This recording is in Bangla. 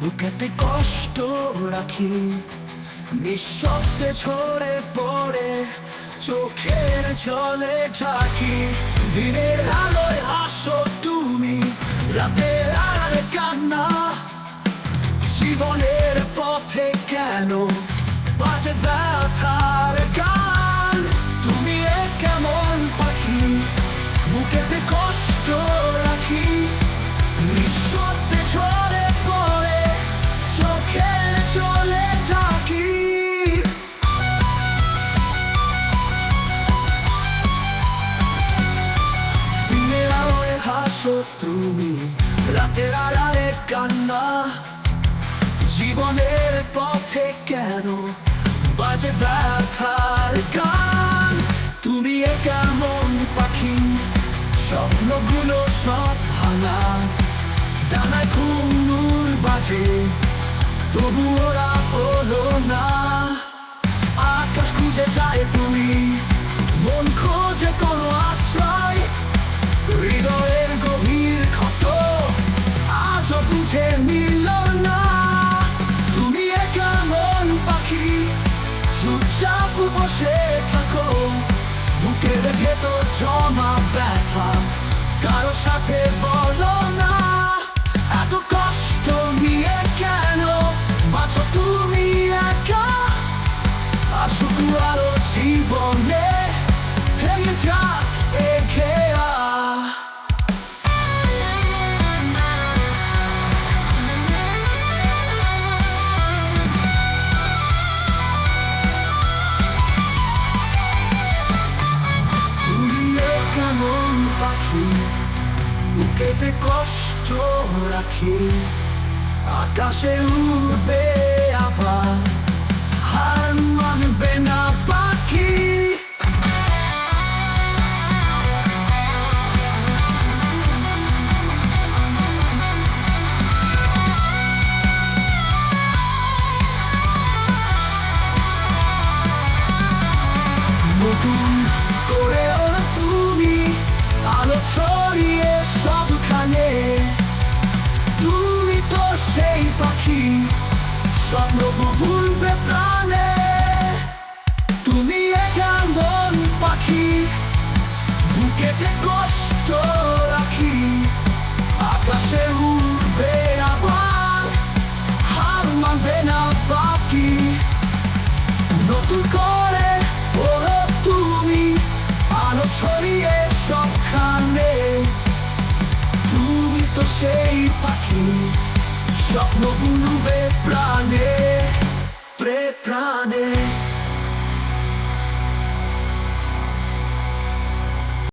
বুকেতে কষ্ট রাখি, নিঃশব্দে ছড়ে পড়ে, চোখের জলে ঝাঁকি। দিনের আলোয় আসো তুমি, রাতের আর কান্না। জীবনের পথে কেন বাজে ব্যথা তুমি রাতের আড়ালে কান্না, জীবনের পথে কেন বাজে ব্যথার গান? তুমি কেমন পাখি? স্বপ্নগুলো সব ভাঙা, ডানায় ঘুমুর বাজে, তবু ওরা হলো না। আকাশ খুঁজে যায় তুমি, মন খোঁজে বসে থাকো বুকের ভেতর জমা ব্যথা। কারও সাথে বলো না, এত কষ্ট নিয়ে কেন? বাঁচো তুমি একা। আসুক আরও জীবনে, ভেঙে যাক বুকেতে কষ্ট রাখি আকাশে উড়বে পাখি স্বপ্ন ভুলবে প্রাণে। তুমি কেমন পাখি বুকেতে কষ্ট রাখি, আকাশে উড়বে আবার, হার মানবে না বাকি নতুন করে ওরা তুমি, আলো ছড়িয়ে সবখানে। তুমি তো সেই পাখি। স্বপ্ন বুনবে প্রাণে প্রে প্রাণে।